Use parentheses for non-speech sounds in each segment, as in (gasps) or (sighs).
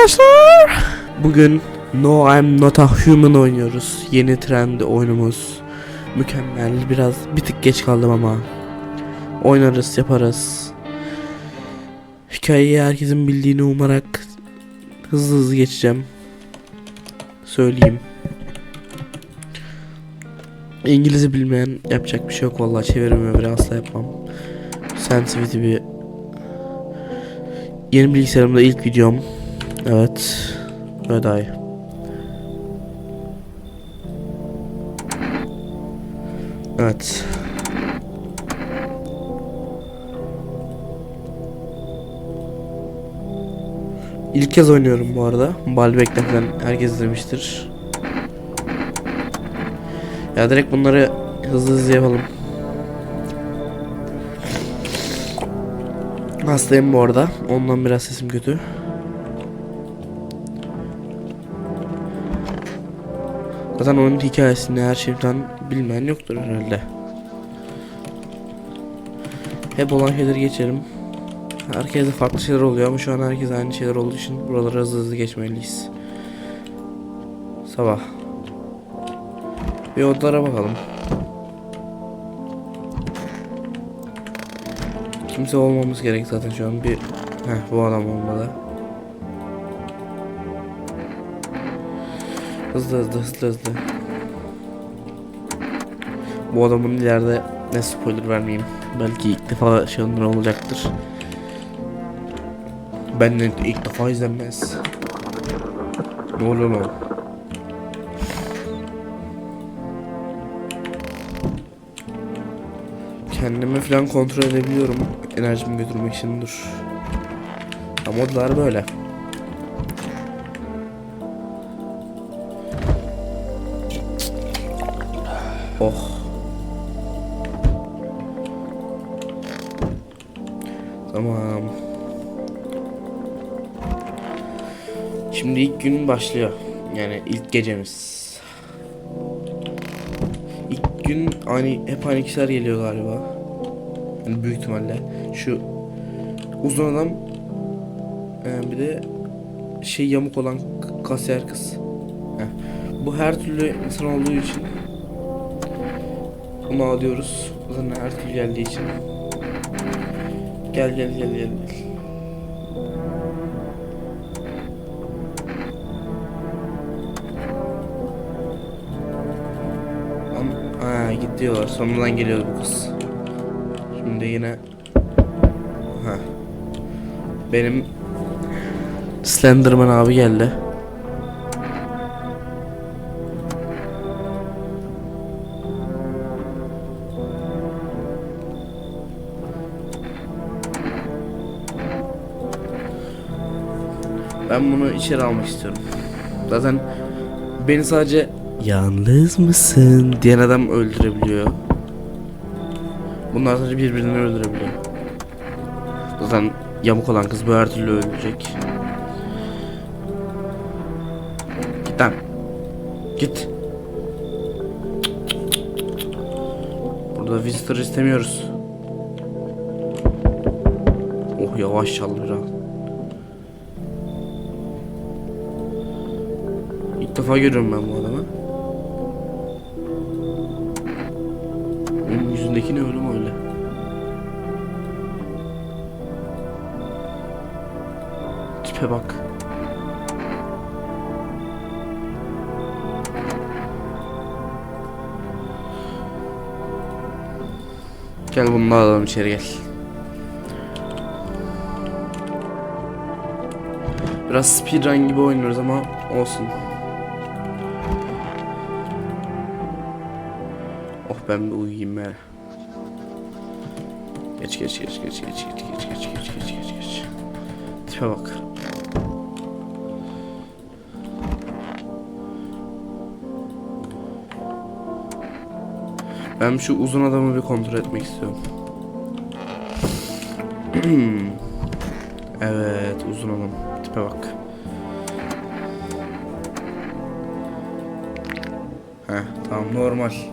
arkadaşlar. Bugün No I'm Not a Human oynuyoruz. Yeni trend oyunumuz. Mükemmel. Biraz bir tık geç kaldım ama. Oynarız, yaparız. Hikayeyi herkesin bildiğini umarak hızlı hızlı geçeceğim. Söyleyeyim. İngilizce bilmeyen yapacak bir şey yok vallahi çevirme bile asla yapmam. Sensitivity bir Yeni bilgisayarımda ilk videom. Evet. İyi. Evet. İlk kez oynuyorum bu arada. Balbek'ten falan herkes izlemiştir. Ya direkt bunları hızlı hızlı yapalım. Hastayım bu arada. Ondan biraz sesim kötü. Zaten onun hikayesini her şeyden bilmeyen yoktur herhalde. Hep olan şeyleri geçelim. Herkese farklı şeyler oluyor ama şu an herkes aynı şeyler olduğu için buraları hızlı hızlı geçmeliyiz. Sabah. Bir odalara bakalım. Kimse olmamız gerek zaten şu an bir Heh bu adam olmalı. Hızlı hızlı hızlı hızlı. Bu adamın ileride ne spoiler vermeyeyim. Belki ilk defa şeyler olacaktır. Ben de ilk defa izlenmez. Ne oluyor lan? Kendimi falan kontrol edebiliyorum. Enerjimi götürmek için dur. Ha modlar böyle. Oh. Tamam. Şimdi ilk gün başlıyor. Yani ilk gecemiz. İlk gün aynı hep aynı kişiler geliyor galiba. Yani büyük ihtimalle. Şu uzun adam ee, bir de şey yamuk olan kasiyer kız. Heh. Bu her türlü insan olduğu için bunu alıyoruz. Zaten her türlü geldiği için. Gel gel gel gel. gel. Ha git diyorlar. Sonradan geliyor bu kız. Şimdi yine ha benim Slenderman abi geldi. Ben bunu içeri almak istiyorum. Zaten beni sadece yalnız mısın diyen adam öldürebiliyor. Bunlar sadece birbirini öldürebiliyor. Zaten yamuk olan kız bu her türlü ölecek. Git lan. Git. Burada visitor istemiyoruz. Oh yavaş çal biraz. Defa görüyorum ben bu adamı. Onun yüzündeki ne mi öyle? Tipe bak. Gel bunu alalım içeri gel. Biraz speedrun gibi oynuyoruz ama olsun. Ben bir uyuyayım be. Geç geç geç geç geç geç geç geç geç geç geç geç. Tipe bak. Ben şu uzun adamı bir kontrol etmek istiyorum. evet uzun adam. Tipe bak. Heh tamam normal.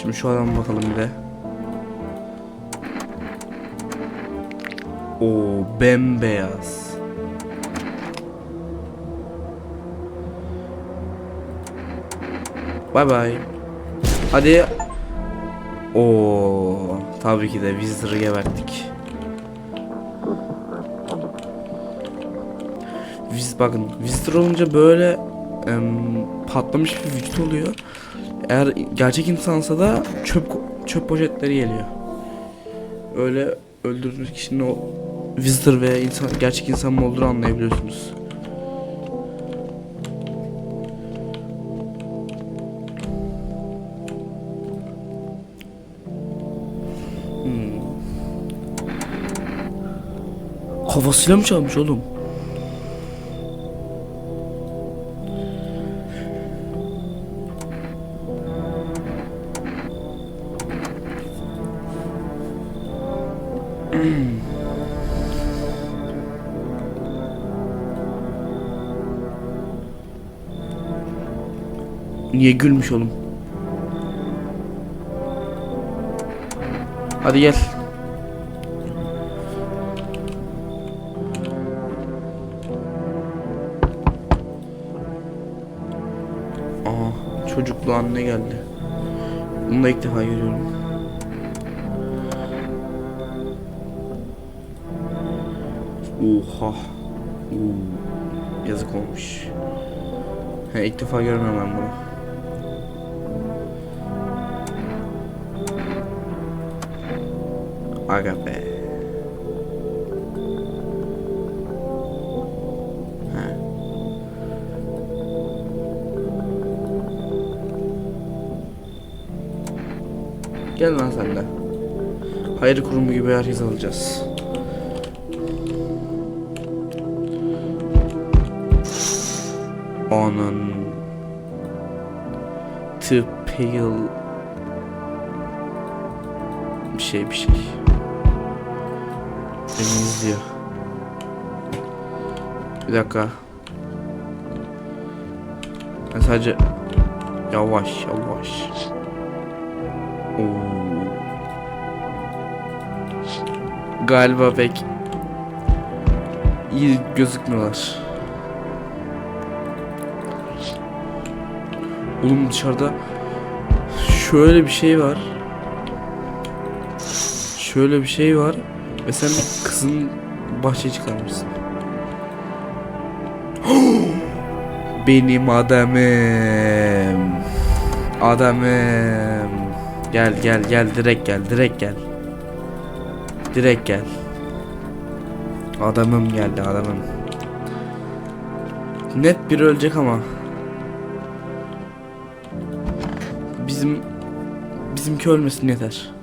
Şimdi şu adama bakalım bir de. O bembeyaz. Bay bay. Hadi. O tabii ki de Visitor'ı geberttik. Viz bakın Visitor olunca böyle em, patlamış bir vücut oluyor. Eğer gerçek insansa da çöp çöp poşetleri geliyor. Öyle öldürdüğünüz kişinin o Visitor ve insan gerçek insan mı olduğunu anlayabiliyorsunuz. Havasıyla mı çalmış oğlum? Niye gülmüş oğlum? Hadi gel. Aa, çocuklu anne geldi. Bunu da ilk defa görüyorum. Oha. Yazık olmuş. He, ilk defa görmüyorum ben bunu. Aga be. He. Gel lan sen de. Hayır kurumu gibi herkes alacağız. Onun to pale bir şey bir şey. Beni izliyor. Bir dakika. Ben sadece yavaş yavaş. Oo. Galiba pek iyi gözükmüyorlar. Oğlum dışarıda şöyle bir şey var. Şöyle bir şey var ve sen kızın bahçeye çıkarmışsın. (gasps) Benim adamım. Adamım. Gel gel gel direkt gel direkt gel. Direkt gel. Adamım geldi adamım. Net bir ölecek ama. Bizim bizimki ölmesin yeter.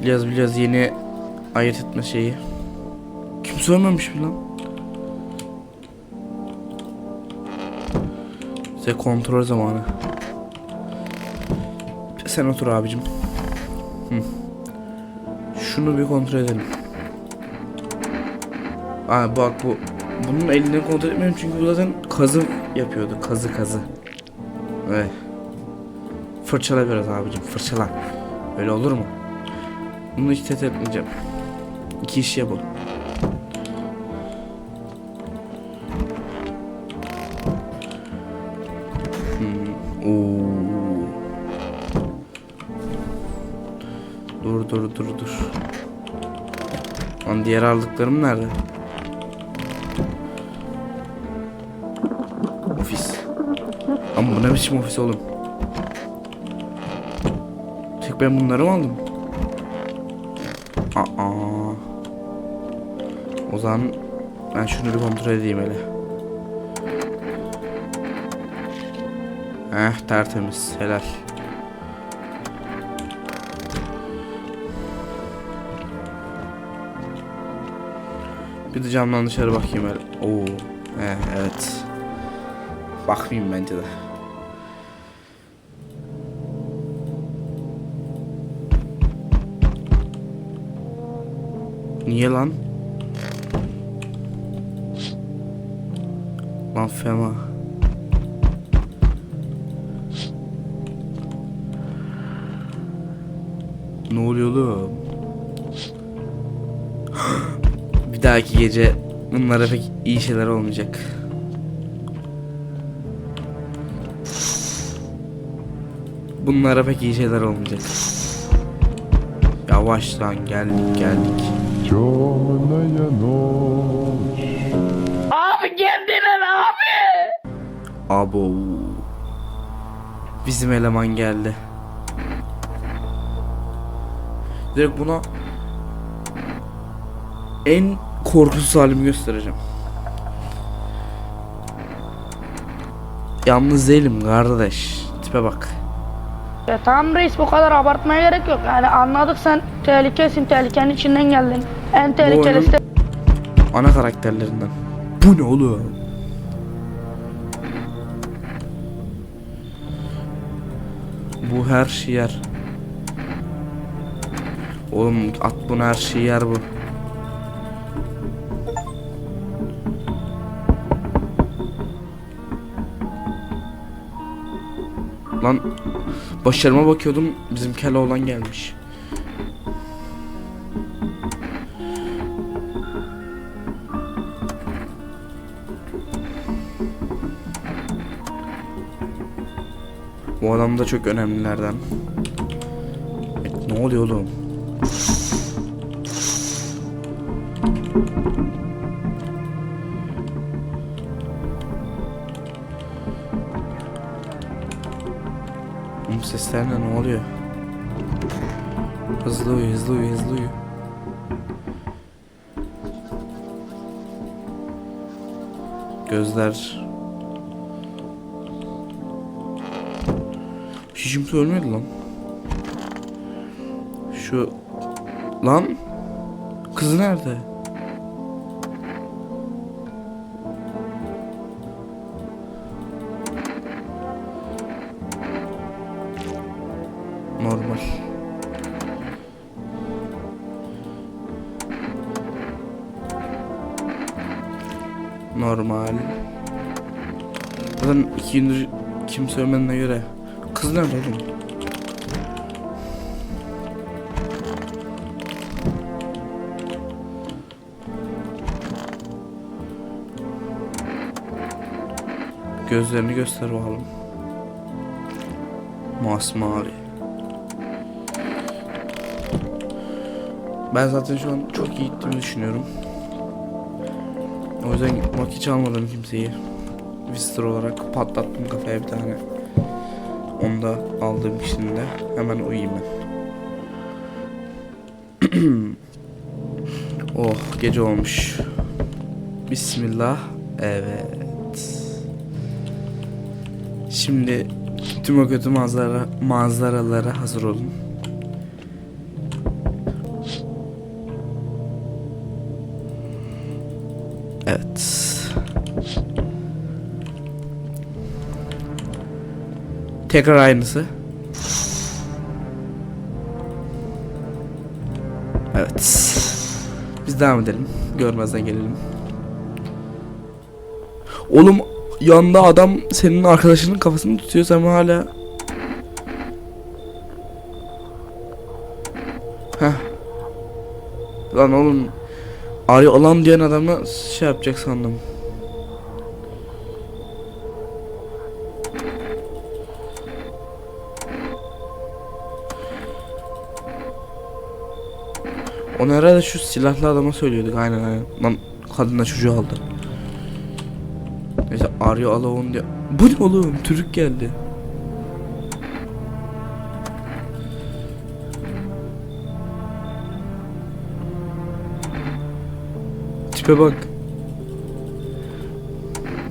Biliyoruz biliyoruz yeni ayırt etme şeyi. Kimse ölmemiş mi lan? Size kontrol zamanı. Sen otur abicim. Hı. Şunu bir kontrol edelim. Aa bak bu. Bunun elinden kontrol etmiyorum çünkü bu zaten kazı yapıyordu. Kazı kazı. Evet. Fırçala biraz abicim fırçala. Öyle olur mu? Bunu hiç test etmeyeceğim. İki iş yapalım. Hmm. Oo. Dur dur dur dur. Lan diğer aldıklarım nerede? Ofis. Ama bu ne biçim ofis oğlum? Tek ben bunları mı aldım? Zaman ben şunu bir kontrol edeyim hele. Heh tertemiz helal. Bir de camdan dışarı bakayım hele. Oo. He, evet. Bakmayayım bence de. Niye lan? Lan. Ne oluyor oğlum? (gasps) Bir dahaki gece bunlara pek iyi şeyler olmayacak. (sighs) Bunlara pek iyi şeyler olmayacak. Yavaş lan geldik geldik. Çolaya noç Abo. Bizim eleman geldi. Direkt buna en korkusuz halimi göstereceğim. Yalnız değilim kardeş. Tipe bak. Ya tamam reis bu kadar abartmaya gerek yok. Yani anladık sen tehlikesin, tehlikenin içinden geldin. En tehlikelisi de Ana karakterlerinden. Bu ne oğlum? Bu her şey yer. Oğlum at bunu her şey yer bu. Lan başarıma bakıyordum bizim Keloğlan gelmiş. Bu adam da çok önemlilerden. Evet, ne oluyor oğlum? Oğlum sesler ne ne oluyor? Hızlı uyu hızlı uyu hızlı uyu. Gözler Hiç kimse ölmedi lan. Şu lan kız nerede? Normal. Normal. Zaten iki gündür kimse ölmediğine göre Kız nerede? Gözlerini göster bakalım. Masmavi. Ben zaten şu an çok iyi gittiğimi düşünüyorum. O yüzden gitmek hiç almadım kimseyi. Visitor olarak patlattım kafaya bir tane. Onu da aldım şimdi. Hemen uyuyayım ben. (clears throat) oh gece olmuş. Bismillah. Evet. Şimdi tüm o kötü manzara, manzaralara hazır olun. Tekrar aynısı. Evet. Biz devam edelim. Görmezden gelelim. Oğlum yanda adam senin arkadaşının kafasını tutuyor sen hala. Heh. Lan oğlum Arı olan diyen adamı şey yapacak sandım. Onu herhalde şu silahlı adama söylüyorduk aynen aynen. Lan kadınla çocuğu aldı. Neyse arıyor Alavon diye. Bu ne oğlum? Türk geldi. Tipe bak.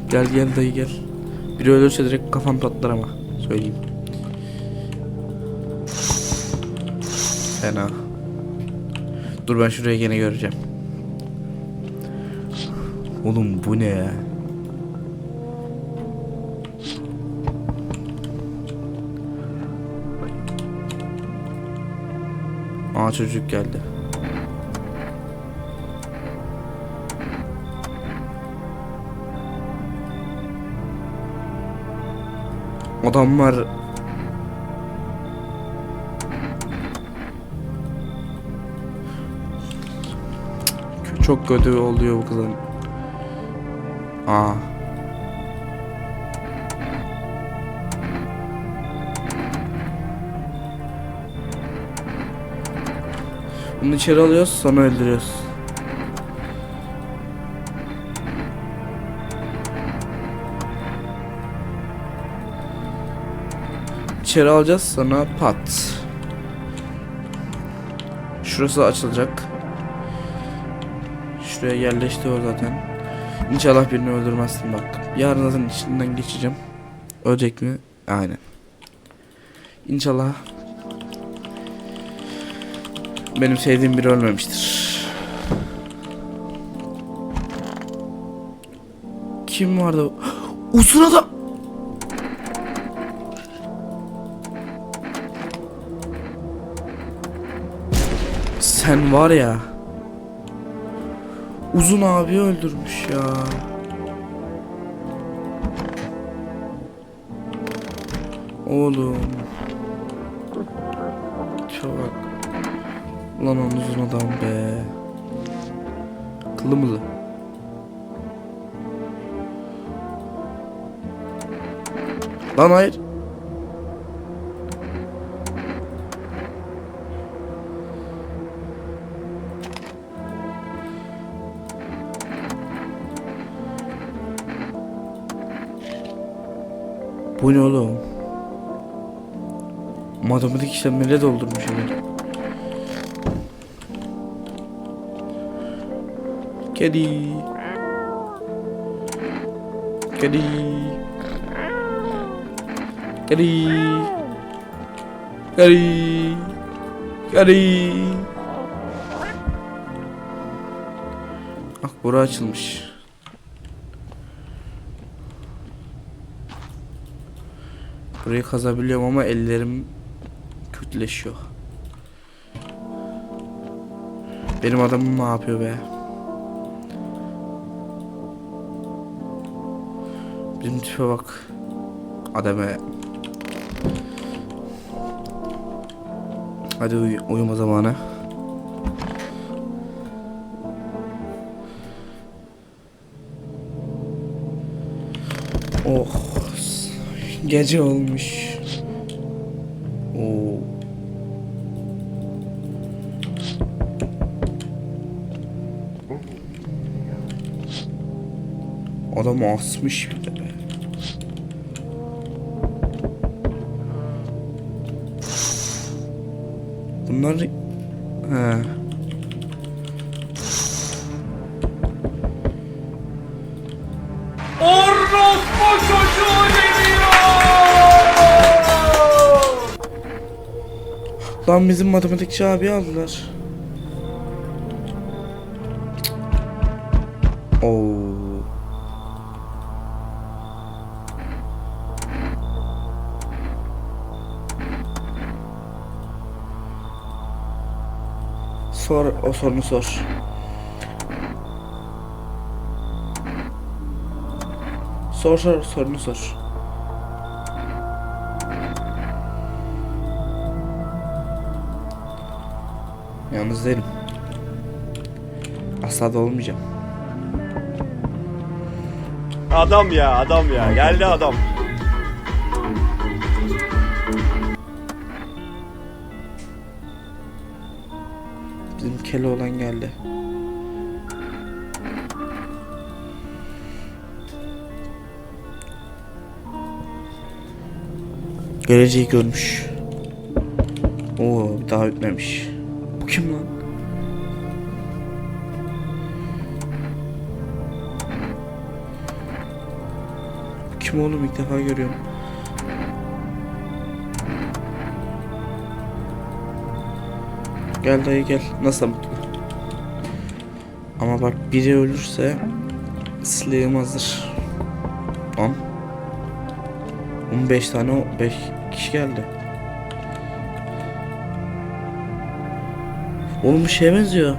Gel gel dayı gel. Biri ölürse direkt kafam patlar ama. Söyleyeyim. Fena. Dur ben şuraya gene göreceğim. Oğlum bu ne ya? Aa çocuk geldi. Adamlar çok kötü oluyor bu kızın. Aa. Bunu içeri alıyoruz sonra öldürüyoruz. İçeri alacağız sonra pat. Şurası açılacak. Şuraya yerleşti o zaten. İnşallah birini öldürmezsin bak. Yarın zaten içinden geçeceğim. Ölecek mi? Aynen. İnşallah benim sevdiğim biri ölmemiştir. Kim vardı? (gasps) Uzun adam. Sen var ya. Uzun abi öldürmüş ya. Oğlum. Çok. Ulan o uzun adam be. Kılımlı. Lan hayır. Bu ne oğlum? Matematik işlemleri doldurmuş hemen. Kedi. Kedi. Kedi. Kedi. Kedi. Ah bura açılmış. Burayı kazabiliyorum ama ellerim kötüleşiyor. Benim adamım ne yapıyor be? Bizim tipe bak. Ademe. Hadi uy uyuma zamanı. Gece olmuş. Oo. Adam asmış bir de be. Bunlar he. Lan bizim matematikçi abi aldılar. Oo. Sor o sorunu sor. Sor sor sorunu sor. Yalnız değilim. Asla da olmayacağım. Adam ya adam ya geldi adam. Bizim Keloğlan geldi. Geleceği görmüş. Oo daha bitmemiş. Kim lan? Kim oğlum ilk defa görüyorum. Gel dayı gel. Nasıl mutlu? Ama bak biri ölürse silahım hazır. Lan. 15 tane o 5 kişi geldi. Oğlum bu şeye benziyor.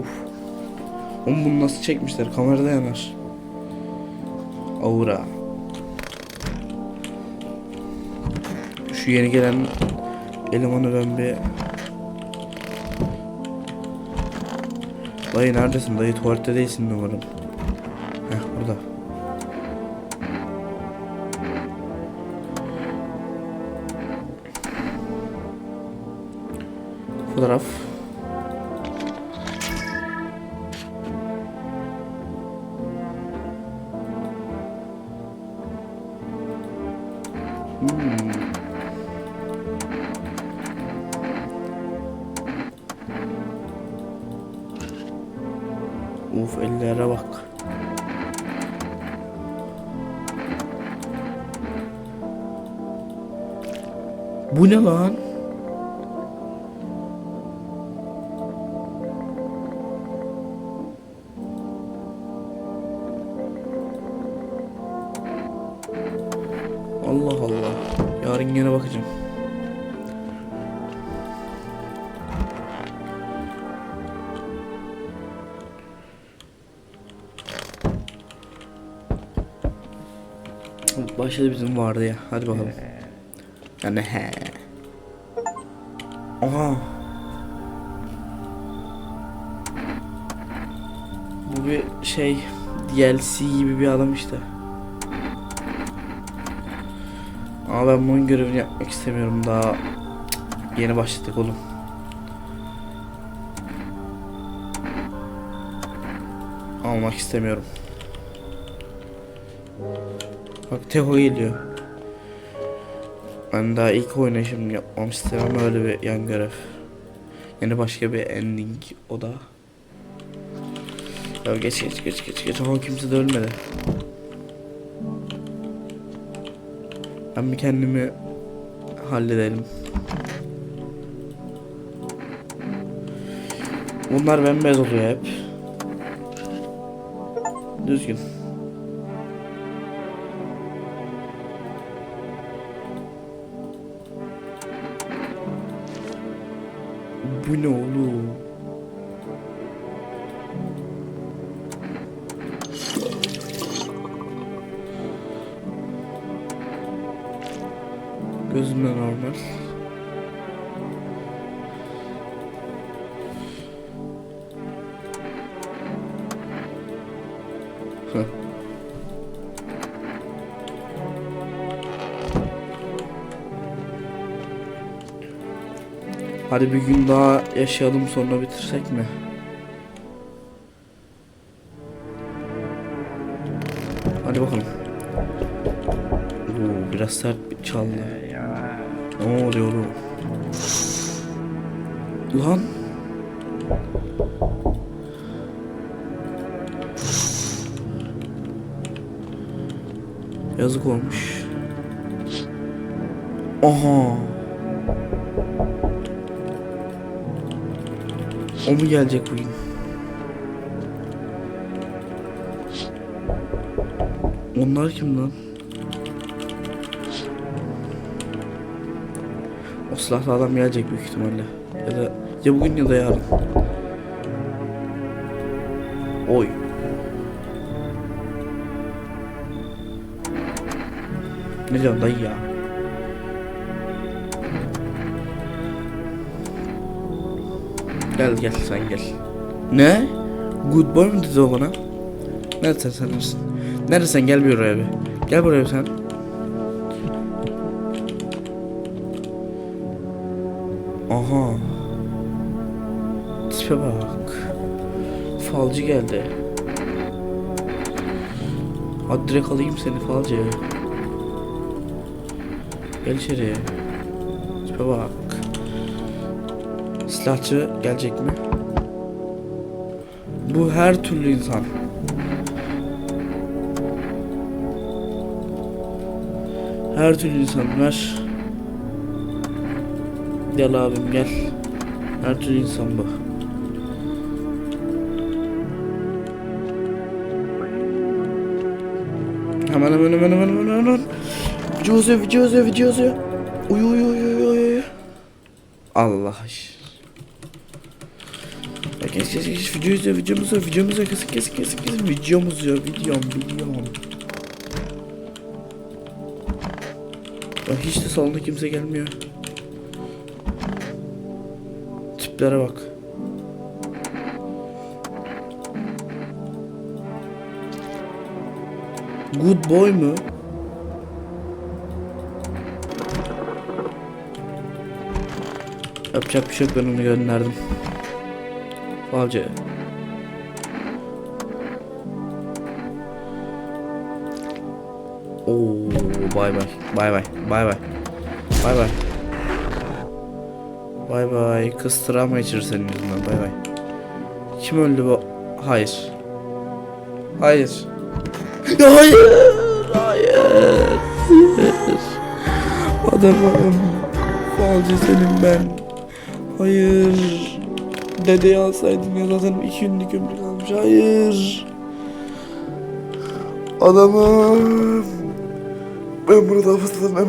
Uf. Oğlum bunu nasıl çekmişler? Kamerada yanar. Aura. Şu yeni gelen elemanı ben bir... Dayı neredesin? Dayı tuvalette değilsin umarım. Fotoğraf. Uf ellere. Bu ne lan? Başta bizim vardı ya. Hadi bakalım. Yani he. Aha. Bu bir şey DLC gibi bir adam işte. Ama ben bunun görevini yapmak istemiyorum daha yeni başladık oğlum. Almak istemiyorum. Bak Teho geliyor. Ben daha ilk oynayışım yapmam istemem öyle bir yan görev. Yani başka bir ending o da. Ya geç geç geç geç geç ama kimse de ölmedi. Ben bir kendimi halledelim. Bunlar bembeyaz oluyor hep. Düzgün. Bu ne oğlum? Gözümde normal. Hadi bir gün daha yaşayalım sonra bitirsek mi? Hadi bakalım. Oo, biraz sert bir çaldı. Ne oluyor oğlum? Lan. Yazık olmuş. Aha. O mu gelecek bugün? Onlar kim lan? O silahlı adam gelecek büyük ihtimalle. Ya da ya bugün ya da yarın. Oy. Ne diyorsun dayı ya? Gel gel sen gel. Ne? Good boy mu dedi o bana? Neredesin sen neredesin? Neredesin gel bir oraya bir. Gel buraya sen. Aha. Tipe bak. Falcı geldi. Hadi direkt alayım seni falcı. Gel içeri. Tipe bak. Silahçı gelecek mi? Bu her türlü insan. Her türlü insan ver. Gel abim gel. Her türlü insan bu. Hemen hemen hemen hemen hemen hemen. Uzuyor, video uzuyor. Uyu uyu uyu uyu. Allah iş. Ya Kes kes kes video izliyor videomuz izliyor videomuz izliyor kesin kesin kesin kesin videomuz izliyor videom videom. Ya hiç de salonda kimse gelmiyor. Tiplere bak. Good boy mu? Yapacak bir şey yok ben onu gönderdim. Falca. Oo, bay bay. Bay bay. Bay bay. Bay bay. Bay bay. Kız travma geçirir senin yüzünden. Bay bay. Kim öldü bu? Hayır. Hayır. (laughs) Hayır. Hayır. Adamım. Falcı senin ben. Hayır. Dedeyi alsaydın ya zaten iki günlük ömrü kalmış. Hayır. Adamım. Ben fazla tutamam.